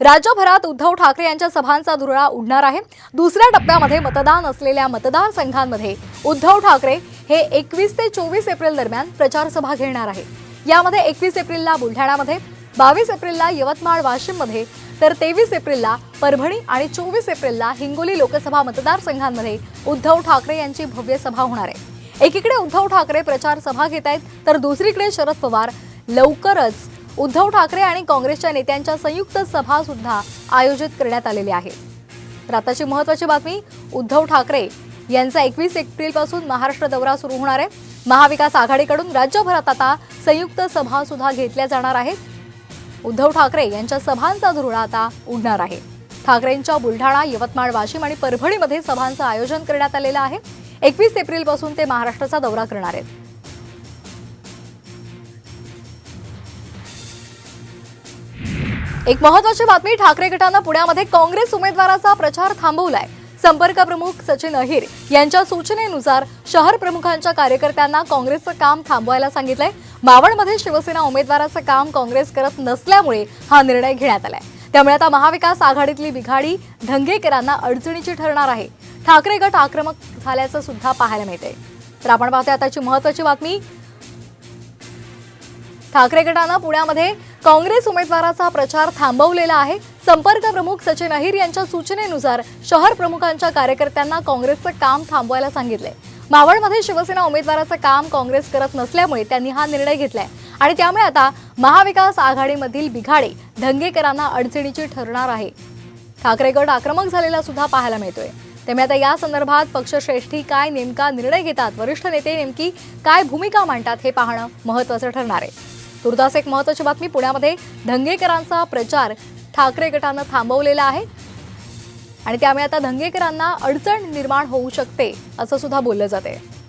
राज्यभरात उद्धव ठाकरे यांच्या सभांचा धुरळा उडणार आहे. दुसऱ्या टप्प्यामध्ये मतदान असलेल्या मतदारसंघांमध्ये उद्धव ठाकरे हे एकवीस ते चोवीस एप्रिल दरम्यान प्रचारसभा घेणार आहे. यामध्ये एकवीस एप्रिलला बुलढाणामध्ये बावीस एप्रिलला यवतमाळ वाशिममध्ये तर तेवीस एप्रिलला परभणी आणि चोवीस एप्रिलला हिंगोली लोकसभा मतदारसंघांमध्ये उद्धव ठाकरे यांची भव्य सभा होणार आहे. एकीकडे उद्धव ठाकरे प्रचार सभा घेत आहेत तर दुसरीकडे शरद पवार लवकरच उद्धव ठाकरे आणि काँग्रेसच्या नेत्यांच्या संयुक्त सभा सुद्धा आयोजित करण्यात आलेल्या आहे. तर आताची महत्वाची बातमी उद्धव ठाकरे यांचा एकवीस एप्रिलपासून महाराष्ट्र दौरा सुरू होणार आहे. महाविकास आघाडीकडून राज्यभरात आता संयुक्त सभा सुद्धा घेतल्या जाणार आहेत. उद्धव ठाकरे यांच्या सभांचा धुरळा आता उडणार आहे. ठाकरेंच्या बुलढाणा यवतमाळ वाशिम आणि परभणीमध्ये सभांचं आयोजन करण्यात आलेलं आहे. एकवीस एप्रिलपासून ते महाराष्ट्राचा दौरा करणार आहेत. एक महत्वाची बातमी ठाकरे गटानं पुण्यामध्ये काँग्रेस उमेदवाराचा प्रचार थांबवलाय. संपर्क प्रमुख सचिन अहिर यांच्या सूचनेनुसार शहर प्रमुखांच्या कार्यकर्त्यांना काँग्रेसचं काम थांबवायला सांगितलंय. मावळमध्ये शिवसेना उमेदवाराचं काम काँग्रेस करत नसल्यामुळे हा निर्णय घेण्यात आलाय. त्यामुळे आता महाविकास आघाडीतली बिघाडी धंगेकरांना अडचणीची ठरणार आहे. ठाकरे गट आक्रमक झाल्याचं सुद्धा पाहायला मिळते तर आपण पाहतोय आताची महत्वाची बातमी. ठाकरे गटानं पुण्यामध्ये काँग्रेस उमेदवाराचा प्रचार थांबवलेला आहे. संपर्क प्रमुख सचिन अहिर यांच्या सूचनेनुसार शहर प्रमुखांच्या कार्यकर्त्यांना काँग्रेसचं काम थांबवायला सांगितले मावळमध्ये शिवसेना उमेदवाराचं काम काँग्रेस करत नसल्यामुळे त्यांनी हा निर्णय घेतलाय. आणि त्यामुळे आता महाविकास आघाडीमधील बिघाडे धंगेकरांना अडचणीची ठरणार आहे. ठाकरे गट आक्रमक झालेला सुद्धा पाहायला मिळतोय. त्यामुळे आता या संदर्भात पक्षश्रेष्ठी काय नेमका निर्णय घेतात? वरिष्ठ नेते नेमकी काय भूमिका मांडतात हे पाहणं महत्वाचं ठरणार आहे. तुर्तास एक महत्वाची बातमी पुण्यामध्ये धंगेकरांचा प्रचार ठाकरे गटानं थांबवलेला आहे. आणि त्यामुळे आता धंगेकरांना अडचण निर्माण होऊ शकते असं सुद्धा बोललं जाते